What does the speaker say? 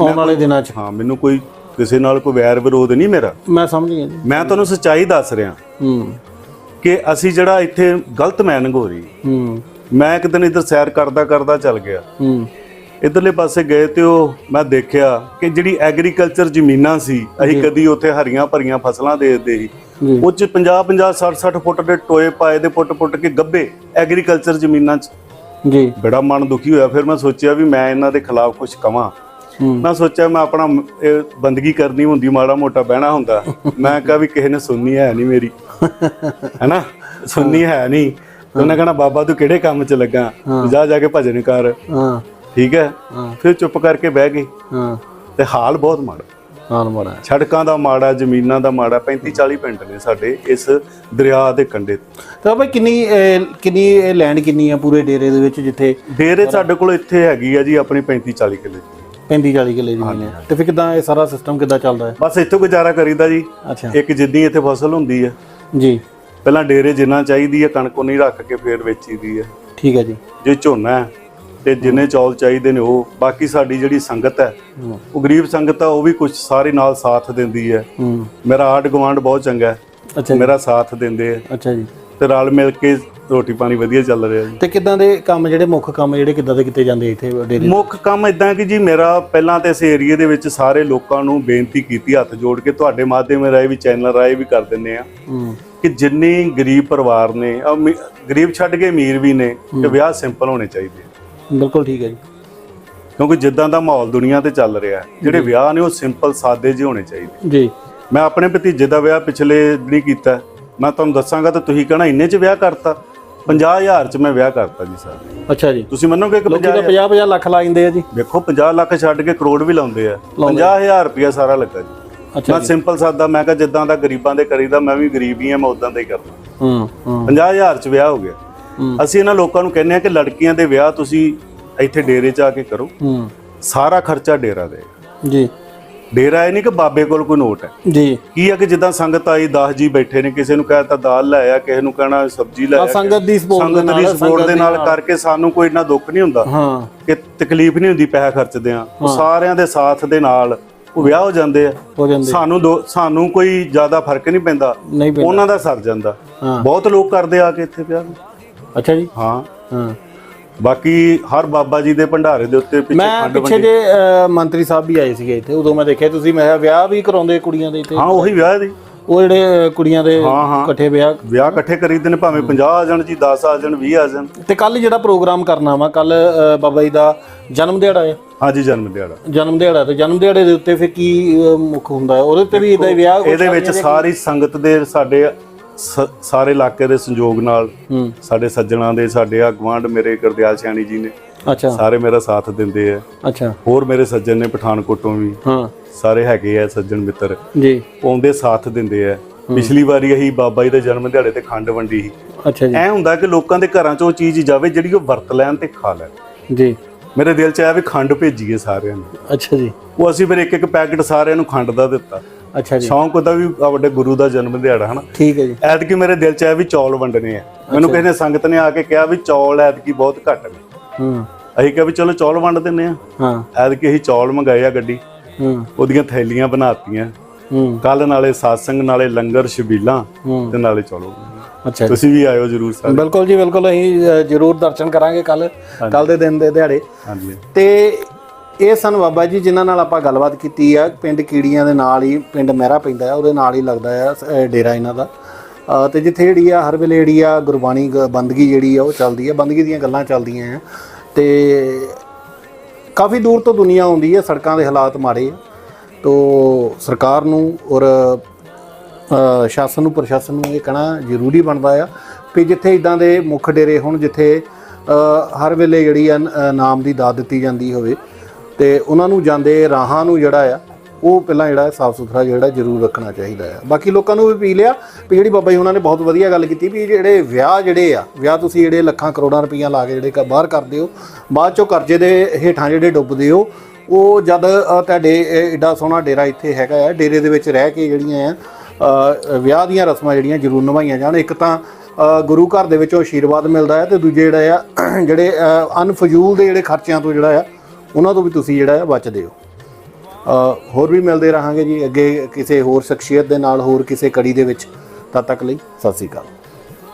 ਆਉਣ ਵਾਲੇ ਦਿਨਾਂ 'ਚ। ਹਾਂ ਮੈਨੂੰ ਕੋਈ ਕਿਸੇ ਨਾਲ ਕੋਈ ਵੈਰ ਵਿਰੋਧ ਨਹੀਂ ਮੇਰਾ। ਮੈਂ ਸਮਝ ਗਿਆ ਜੀ। ਮੈਂ ਤੁਹਾਨੂੰ ਸੱਚਾਈ ਦੱਸ ਰਿਹਾ। ਹੂੰ। ਕਿ ਅਸੀਂ ਜਿਹੜਾ ਇੱਥੇ ਗਲਤ ਮੈਨਿੰਗ ਹੋ ਰਹੀ ਹੂੰ। ਮੈਂ ਇੱਕ ਦਿਨ ਇੱਧਰ ਸੈਰ ਕਰਦਾ ਕਰਦਾ ਚੱਲ ਗਿਆ। ਹੂੰ। ਇਧਰਲੇ ਪਾਸੇ ਗਏ ਤੇ ਉਹ ਮੈਂ ਦੇਖਿਆ ਕਿ ਜਿਹੜੀ ਐਗਰੀਕਲਚਰ ਜ਼ਮੀਨਾਂ ਸੀ ਅਸੀਂ ਕਦੀ ਉੱਥੇ ਹਰੀਆਂ ਭਰੀਆਂ ਫਸਲਾਂ ਦੇਖਦੇ ਸੀ। ਉਹ ਚ 50 50 60 60 ਫੁੱਟ ਦੇ ਟੋਏ ਪਾਏ ਦੇ ਪੁੱਟ ਪੁੱਟ ਕੇ ਗੱਬੇ ਐਗਰੀਕਲਚਰ ਜ਼ਮੀਨਾਂ 'ਚ। ਜੀ। ਬੜਾ ਮਨ ਦੁਖੀ ਹੋਇਆ। ਫਿਰ ਮੈਂ ਸੋਚਿਆ ਵੀ ਮੈਂ ਇਹਨਾਂ ਦੇ ਖਿਲਾਫ ਕੁਝ ਕਵਾਂ। ਮੈਂ ਸੋਚਿਆ ਮੈਂ ਆਪਣਾ ਇਹ ਬੰਦਗੀ ਕਰਨੀ ਹੁੰਦੀ ਮਾੜਾ ਮੋਟਾ ਬਹਿਣਾ ਹੁੰਦਾ। ਮੈਂ ਕਿਹਾ ਵੀ ਕਿਸੇ ਨੇ ਸੁਣਨੀ ਹੈ ਨਹੀਂ ਮੇਰੀ। ਹੈਨਾ? ਸੁਣਨੀ ਹੈ ਨਹੀਂ। ਉਹਨੇ ਕਹਣਾ ਬਾਬਾ ਤੂੰ ਕਿਹੜੇ ਕੰਮ 'ਚ ਲੱਗਾ? ਜਾ ਜਾ ਕੇ ਭਜਨ ਕਰ। ਹਾਂ। ਠੀਕ ਹੈ। ਫਿਰ ਚੁੱਪ ਕਰਕੇ ਬਹਿ ਗਏ ਹਾਂ। ਤੇ ਹਾਲ ਬਹੁਤ ਮਾੜਾ। ਹਾਂ ਮੜਾ ਸੜਕਾਂ ਦਾ ਮਾੜਾ ਜ਼ਮੀਨਾਂ ਦਾ ਮਾੜਾ 35 40 ਪਿੰਡ ਨੇ ਸਾਡੇ ਇਸ ਦਰਿਆ ਦੇ ਕੰਢੇ ਤੇ। ਤਾਂ ਭਾਈ ਕਿੰਨੀ ਕਿੰਨੀ ਲੈਂਡ ਕਿੰਨੀ ਆ ਪੂਰੇ ਡੇਰੇ ਦੇ ਵਿੱਚ ਜਿੱਥੇ ਡੇਰੇ ਸਾਡੇ ਕੋਲ ਇੱਥੇ ਹੈਗੀ ਆ ਜੀ ਆਪਣੀ 35 40 ਕਿੱਲੇ। 35 40 ਕਿੱਲੇ ਜ਼ਮੀਨ ਹੈ। ਤੇ ਫਿਰ ਕਿਦਾਂ ਇਹ ਸਾਰਾ ਸਿਸਟਮ ਕਿਦਾਂ ਚੱਲਦਾ ਹੈ? ਬਸ ਇੱਥੇ ਗੁਜ਼ਾਰਾ ਕਰੀਦਾ ਜੀ। ਅੱਛਾ। ਇੱਕ ਜਿੱਦੀ ਇੱਥੇ ਫਸਲ ਹੁੰਦੀ ਹੈ ਜੀ। ਪਹਿਲਾਂ ਡੇਰੇ ਜਿੰਨਾ ਚਾਹੀਦੀ ਹੈ ਕਣਕ ਉਨੀ ਰੱਖ ਕੇ ਫੇਰ ਵੇਚੀਦੀ ਹੈ ਠੀਕ ਹੈ ਜੀ। ਜੇ ਝੋਨਾ ਹੈ ਤੇ ਜਿੰਨੇ ਚੌਲ ਚਾਹੀਦੇ ਨੇ ਉਹ ਬਾਕੀ ਸਾਡੀ ਜਿਹੜੀ ਸੰਗਤ ਹੈ ਉਹ ਗਰੀਬ ਸੰਗਤ ਆ ਉਹ ਵੀ ਕੁਝ ਸਾਰੇ ਨਾਲ ਸਾਥ ਦਿੰਦੀ ਹੈ। ਮੇਰਾ ਆਡ ਗਵਾਂਡ ਬਹੁਤ ਚੰਗਾ ਹੈ। ਅੱਛਾ ਮੇਰਾ ਸਾਥ ਦਿੰਦੇ ਆ। ਅੱਛਾ ਜੀ। ਤੇ ਰਲ ਮਿਲ ਕੇ ਰੋਟੀ ਪਾਣੀ ਵਧੀਆ ਚੱਲ ਰਿਹਾ ਜੀ। ਤੇ ਕਿਦਾਂ ਦੇ ਕੰਮ ਜਿਹੜੇ ਮੁੱਖ ਕੰਮ ਜਿਹੜੇ ਕਿਦਾਂ ਦੇ ਕੀਤੇ ਜਾਂਦੇ ਇੱਥੇ ਡੇਰੇ ਮੁੱਖ ਕੰਮ ਇਦਾਂ ਕਿ ਜੀ ਮੇਰਾ ਪਹਿਲਾਂ ਤੇ ਇਸ ਏਰੀਏ ਦੇ ਵਿੱਚ ਸਾਰੇ ਲੋਕਾਂ ਨੂੰ ਬੇਨਤੀ ਕੀਤੀ ਹੱਥ ਜੋੜ ਕੇ ਤੁਹਾਡੇ ਮਾਧਿਅਮ ਰਾਹੀਂ ਵੀ ਚੈਨਲ ਰਾਹੀਂ ਵੀ ਕਰ ਦਿੰਦੇ ਆ ਹੂੰ। ਕਿ ਜਿੰਨੇ ਗਰੀਬ ਪਰਿਵਾਰ ਨੇ ਅਮੀ- ਗਰੀਬ ਛੱਡ ਕੇ ਅਮੀਰ ਵੀ ਨੇ ਤੇ ਵਿਆਹ ਸਿੰਪਲ ਹੋਣੇ ਚਾਹੀਦੇ ਆ। ਬਿਲਕੁਲ ਠੀਕ ਹੈ ਜੀ। ਕਿਉਂਕਿ ਜਿੱਦਾਂ ਦਾ ਮਾਹੌਲ ਦੁਨੀਆ ਤੇ ਚੱਲ ਰਿਹਾ ਹੈ, ਜਿਹੜੇ ਵਿਆਹ ਨੇ ਉਹ ਸਿੰਪਲ ਸਾਦੇ ਜਿਹੇ ਹੋਣੇ ਚਾਹੀਦੇ। ਜੀ। ਮੈਂ ਆਪਣੇ ਭਤੀਜੇ ਦਾ ਵਿਆਹ ਪਿਛਲੇ ਦਿਨੀ ਕੀਤਾ। ਮੈਂ ਤੁਹਾਨੂੰ ਦੱਸਾਂਗਾ ਤਾਂ ਤੁਸੀਂ ਕਹਣਾ ਇੰਨੇ ਚ ਵਿਆਹ ਕਰਤਾ। 50000 ਚ ਮੈਂ ਵਿਆਹ ਕਰਤਾ ਜੀ ਸਰ। ਅੱਛਾ ਜੀ। ਤੁਸੀਂ ਮੰਨੋਗੇ ਕਿ ਲੋਕੀ 50 ਤਾਂ 50 50 ਲੱਖ ਲਾ ਜਾਂਦੇ ਆ ਜੀ। ਵੇਖੋ 50 ਲੱਖ ਛੱਡ ਕੇ ਕਰੋੜ ਵੀ ਲਾਉਂਦੇ ਆ। 50000 ਰੁਪਇਆ ਸਾਰਾ ਲੱਗਾ ਜੀ। ਅੱਛਾ ਮੈਂ ਸਿੰਪਲ ਸਾਦਾ ਮੈਂ ਕਿਹਾ ਜਿੱਦਾਂ ਦਾ ਗਰੀਬਾਂ ਦੇ ਕਰੀਦਾ ਮੈਂ ਵੀ ਗਰੀਬ ਹੀ ਆ ਮੈਂ ਉਦਾਂ ਦਾ ਹੀ ਕਰਦਾ। ਹੂੰ ਹੂੰ। 50000 ਚ ਵਿਆਹ ਹੋ ਗਿਆ। ਅਸੀਂ ਇਹਨਾਂ ਲੋਕਾਂ ਨੂੰ ਕਹਿੰਦੇ ਆ ਕਿ ਲੜਕੀਆਂ ਦੇ ਵਿਆਹ ਤੁਸੀਂ ਇੱਥੇ ਡੇਰੇ 'ਚ ਆ ਕੇ ਕਰੋ। ਹੂੰ। ਸਾਰਾ ਖਰਚਾ ਡੇਰਾ ਦੇ। ਜੀ। ਡੇਰਾ ਇਹ ਨਹੀਂ ਕਿ ਬਾਬੇ ਕੋਲ ਕੋਈ ਨੋਟ ਹੈ। ਜੀ। ਕੀ ਆ ਕਿ ਜਿੱਦਾਂ ਸੰਗਤ ਆਈ 10 ਜੀ ਬੈਠੇ ਨੇ ਕਿਸੇ ਨੂੰ ਕਹਿਤਾ ਦਾਲ ਲੈ ਆ ਕਿਸੇ ਨੂੰ ਕਹਿਣਾ ਸਬਜ਼ੀ ਲੈ ਆ ਸੰਗਤ ਦੀ ਸਪੋਰਟ ਦੇ ਸੰਗਤ ਦੀ ਨਾਲ ਸਪੋਰਟ ਦੇ ਨਾਲ ਕਰਕੇ ਸਾਨੂੰ ਕੋਈ ਇੰਨਾ ਦੁੱਖ ਨਹੀਂ ਹੁੰਦਾ ਹਾਂ। ਕਿ ਤਕਲੀਫ ਨਹੀਂ ਹੁੰਦੀ ਪੈਸਾ ਖਰਚਦੇ ਆ ਉਹ ਸਾਰਿਆਂ ਦੇ ਸਾਥ ਦੇ ਨਾਲ ਉਹ ਵਿਆਹ ਹੋ ਜਾਂਦੇ ਆ। ਸਾਨੂੰ ਸਾਨੂੰ ਕੋਈ ਜ਼ਿਆਦਾ ਫ਼ਰਕ ਨਹੀਂ ਪੈਂਦਾ। ਉਹਨਾਂ ਦਾ ਸਰ ਜਾਂਦਾ। ਬਹੁਤ ਲੋਕ ਕਰਦੇ ਆ ਕੇ ਇੱਥੇ ਵਿਆਹ ਅੱਛਾ ਜੀ। ਹਾਂ। ਹਾਂ। ਬਾਕੀ ਹਰ ਬਾਬਾ ਜੀ ਦੇ ਭੰਡਾਰੇ ਦੇ ਉੱਤੇ ਪਿੱਛੇ ਮੈਂ ਖੰਡ ਪਿੱਛੇ ਜੇ ਅਹ, ਮੰਤਰੀ ਸਾਹਿਬ ਵੀ ਆਏ ਸੀਗੇ ਇੱਥੇ ਉਦੋਂ ਮੈਂ ਦੇਖਿਆ ਤੁਸੀਂ ਮੈਂ ਕਿਹਾ ਵਿਆਹ ਵੀ ਕਰਾਉਂਦੇ ਕੁੜੀਆਂ ਦੇ ਇੱਥੇ? ਹਾਂ ਉਹੀ ਵਿਆਹ ਦੀ। ਉਹ ਜਿਹੜੇ ਅਹ, ਕੁੜੀਆਂ ਦੇ ਹਾਂ, ਹਾਂ। ਇਕੱਠੇ ਵਿਆਹ? ਵਿਆਹ ਇਕੱਠੇ ਕਰੀਦੇ ਨੇ ਭਾਵੇਂ 50 ਆ ਜਾਣ ਜੀ 10 ਆ ਜਾਣ 20 ਆ ਜਾਣ। ਤੇ ਕੱਲ ਜਿਹੜਾ ਪ੍ਰੋਗਰਾਮ ਕਰਨਾ ਵਾ ਕੱਲ ਬਾਬਾ ਜੀ ਦਾ ਜਨਮ ਦਿਹਾੜਾ ਹੈ? ਹਾਂਜੀ ਜਨਮ ਦਿਹਾੜਾ। ਜਨਮ ਦਿਹਾੜਾ ਤੇ ਜਨਮ ਦਿਹਾੜੇ ਦੇ ਉੱਤੇ ਫਿਰ ਕੀ ਅਹ, ਮੁੱਖ ਹੁੰਦਾ? ਹੈ ਉਹਦੇ ਤੇ ਵੀ ਇਦਾਂ ਵਿਆਹ ਇਹਦੇ ਵਿੱਚ ਸਾਰੀ ਸੰਗਤ ਦੇ ਸਾਡੇ ਸਾਰੇ ਇਲਾਕੇ ਦੇ ਸੰਯੋਗ ਨਾਲ ਸਾਡੇ ਸੱਜਣਾ ਦੇ ਸਾਡੇ ਆ ਗਵਾਂਢ ਮੇਰੇ ਗੁਰਦਿਆਲ ਸਿਆਣੀ ਜੀ ਨੇ। ਅੱਛਾ। ਸਾਰੇ ਮੇਰਾ ਸਾਥ ਦਿੰਦੇ ਆ। ਅੱਛਾ। ਹੋਰ ਮੇਰੇ ਸੱਜਣ ਨੇ ਪਠਾਨਕੋਟੋਂ ਵੀ। ਹਾਂ। ਸਾਰੇ ਹੈਗੇ ਆ ਸੱਜਣ ਮਿੱਤਰ। ਜੀ। ਆਉਂਦੇ ਸਾਥ ਦਿੰਦੇ ਆ। ਪਿਛਲੀ ਵਾਰੀ ਅਸੀਂ ਬਾਬਾ ਜੀ ਦੇ ਜਨਮ ਦਿਹਾੜੇ ਤੇ ਖੰਡ ਵੰਡੀ ਸੀ। ਅੱਛਾ ਜੀ। ਐ ਹੁੰਦਾ ਕਿ ਲੋਕਾਂ ਦੇ ਘਰਾਂ 'ਚ ਉਹ ਚੀਜ਼ ਜਾਵੇ ਜਿਹੜੀ ਉਹ ਵਰਤ ਲੈਣ ਤੇ ਖਾ ਲੈਣ। ਜੀ। ਮੇਰੇ ਦਿਲ 'ਚ ਆਇਆ ਵੀ ਖੰਡ ਭੇਜੀਏ ਸਾਰਿਆਂ ਨੂੰ। ਅੱਛਾ ਜੀ। ਉਹ ਅਸੀਂ ਫਿਰ ਇੱਕ ਇੱਕ ਪੈਕੇਟ ਸਾਰਿਆਂ ਨੂੰ ਖੰਡ ਦਾ ਦਿੱਤਾ। ਅੱਛਾ ਜੀ। ਸ਼ੌਂਕ ਉਹਦਾ ਵੀ ਵੱਡੇ ਗੁਰੂ ਦਾ ਜਨਮ ਦਿਹਾੜਾ ਹਨਾ? ਠੀਕ ਹੈ ਜੀ। ਐਤਕੀ ਮੇਰੇ ਦਿਲ 'ਚ ਆਇਆ ਵੀ ਚੌਲ ਵੰਡਣੇ ਆ। ਮੈਨੂੰ ਕਿਸੇ ਨੇ ਸੰਗਤ ਨੇ ਆ ਕੇ ਕਿਹਾ ਵੀ ਚੌਲ ਐਤਕੀ ਬਹੁਤ ਘੱਟ ਨੇ। ਹੂੰ। ਅਸੀਂ ਕਿਹਾ ਵੀ ਚਲੋ ਚੌਲ ਵੰਡ ਦਿੰਨੇ ਆ ਹਾਂ। ਐਤਕੀ ਅਸੀਂ ਚੌਲ ਮੰਗਾਏ ਆ ਗੱਡੀ। ਹੂੰ। ਉਹਦੀਆਂ ਥੈਲੀਆਂ ਬਣਾਤੀਆਂ। ਹੂੰ। ਕੱਲ ਨਾਲੇ satsang ਨਾਲੇ ਲੰਗਰ ਛਬੀਲਾਂ ਹੂੰ। ਤੇ ਨਾਲੇ ਚੌਲ ਅੱਛਾ ਤੁਸੀਂ ਵੀ ਆਇਓ ਜਰੂਰ ਸਾਰੇ। ਬਿਲਕੁਲ ਜੀ ਬਿਲਕੁਲ ਅਸੀਂ ਅ, ਜ਼ਰੂਰ ਦਰਸ਼ਨ ਕਰਾਂਗੇ ਕੱਲ ਕੱਲ ਦੇ ਦਿਨ ਦੇ ਦਿਹਾੜੇ। ਹਾਂਜੀ। ਤੇ ਇਹ ਸਨ ਬਾਬਾ ਜੀ ਜਿਨ੍ਹਾਂ ਨਾਲ ਆਪਾਂ ਗੱਲਬਾਤ ਕੀਤੀ ਆ ਪਿੰਡ ਕੀੜੀਆਂ ਦੇ ਨਾਲ ਹੀ ਪਿੰਡ ਮਹਿਰਾ ਪੈਂਦਾ ਆ ਉਹਦੇ ਨਾਲ ਹੀ ਲੱਗਦਾ ਆ ਅ, ਡੇਰਾ ਇਹਨਾਂ ਦਾ। ਅ, ਤੇ ਜਿੱਥੇ ਜਿਹੜੀ ਆ ਹਰ ਵੇਲੇ ਜਿਹੜੀ ਆ ਗੁਰਬਾਣੀ ਗ- ਬੰਦਗੀ ਜਿਹੜੀ ਆ ਉਹ ਚੱਲਦੀ ਆ ਬੰਦਗੀ ਦੀਆਂ ਗੱਲਾਂ ਚੱਲਦੀਆਂ ਆ। ਤੇ ਕਾਫੀ ਦੂਰ ਤੋਂ ਦੁਨੀਆ ਆਉਂਦੀ ਹੈ ਸੜਕਾਂ ਦੇ ਹਾਲਾਤ ਮਾੜੇ ਆ। ਤੋ ਸਰਕਾਰ ਨੂੰ ਔਰ ਸ਼ਾਸਨ ਨੂੰ ਪ੍ਰਸ਼ਾਸਨ ਨੂੰ ਇਹ ਕਹਿਣਾ ਜ਼ਰੂਰੀ ਬਣਦਾ ਆ ਕਿ ਜਿੱਥੇ ਇਦਾਂ ਦੇ ਮੁੱਖ ਡੇਰੇ ਹੋਣ ਜਿੱਥੇ ਹਰ ਵੇਲੇ ਜਿਹੜੀ ਆ ਨਾਮ ਦੀ ਦਾਤ ਦਿੱਤੀ ਜਾਂਦੀ ਹੋਵੇ। ਤੇ ਉਹਨਾਂ ਨੂੰ ਜਾਂਦੇ ਰਾਹਾਂ ਨੂੰ ਜਿਹੜਾ ਆ, ਉਹ ਪਹਿਲਾਂ ਜਿਹੜਾ ਸਾਫ਼ ਸੁਥਰਾ ਜਿਹੜਾ ਜ਼ਰੂਰ ਰੱਖਣਾ ਚਾਹੀਦਾ ਆ। ਬਾਕੀ ਲੋਕਾਂ ਨੂੰ ਵੀ ਪੀ ਲਿਆ ਵੀ ਜਿਹੜੀ ਬਾਬਾ ਜੀ ਉਹਨਾਂ ਨੇ ਬਹੁਤ ਵਧੀਆ ਗੱਲ ਕੀਤੀ ਵੀ ਜਿਹੜੇ ਵਿਆਹ ਜਿਹੜੇ ਆ, ਵਿਆਹ ਤੁਸੀਂ ਜਿਹੜੇ ਲੱਖਾਂ ਕਰੋੜਾਂ ਰੁਪਈਆ ਲਾ ਕੇ ਜਿਹੜੇ ਕ- ਬਾਹਰ ਕਰਦੇ ਹੋ, ਬਾਅਦ ਚੋਂ ਕਰਜ਼ੇ ਦੇ ਹੇਠਾਂ ਜਿਹੜੇ ਡੁੱਬਦੇ ਹੋ, ਉਹ ਜਦ ਤੁਹਾਡੇ ਇਹ ਏਡਾ ਸੋਹਣਾ ਡੇਰਾ ਇੱਥੇ ਹੈਗਾ ਆ, ਡੇਰੇ ਦੇ ਵਿੱਚ ਰਹਿ ਕੇ ਜਿਹੜੀਆਂ ਆ ਵਿਆਹ ਦੀਆਂ ਰਸਮਾਂ ਜਿਹੜੀਆਂ ਜ਼ਰੂਰ ਨਿਭਾਈਆਂ ਜਾਣ। ਇੱਕ ਤਾਂ ਗੁਰੂ ਘਰ ਦੇ ਵਿੱਚੋਂ ਆਸ਼ੀਰਵਾਦ ਮਿਲਦਾ ਹੈ ਤੇ ਦੂਜੇ ਜਿਹੜਾ ਆ, ਜਿਹੜੇ ਅਨਫਜ਼ੂਲ ਦੇ ਜਿਹੜੇ ਖਰਚਿਆਂ ਤੋਂ ਜਿਹੜਾ ਆ ਉਹਨਾਂ ਤੋਂ ਵੀ ਤੁਸੀਂ ਜਿਹੜਾ ਆ ਬਚਦੇ ਹੋ। ਹੋਰ ਵੀ ਮਿਲਦੇ ਰਹਾਂਗੇ ਜੀ, ਅੱਗੇ ਕਿਸੇ ਹੋਰ ਸ਼ਖਸੀਅਤ ਦੇ ਨਾਲ, ਹੋਰ ਕਿਸੇ ਕੜੀ ਦੇ ਵਿੱਚ, ਤਦ ਤੱਕ ਲਈ ਸਤਿ ਸ੍ਰੀ ਅਕਾਲ।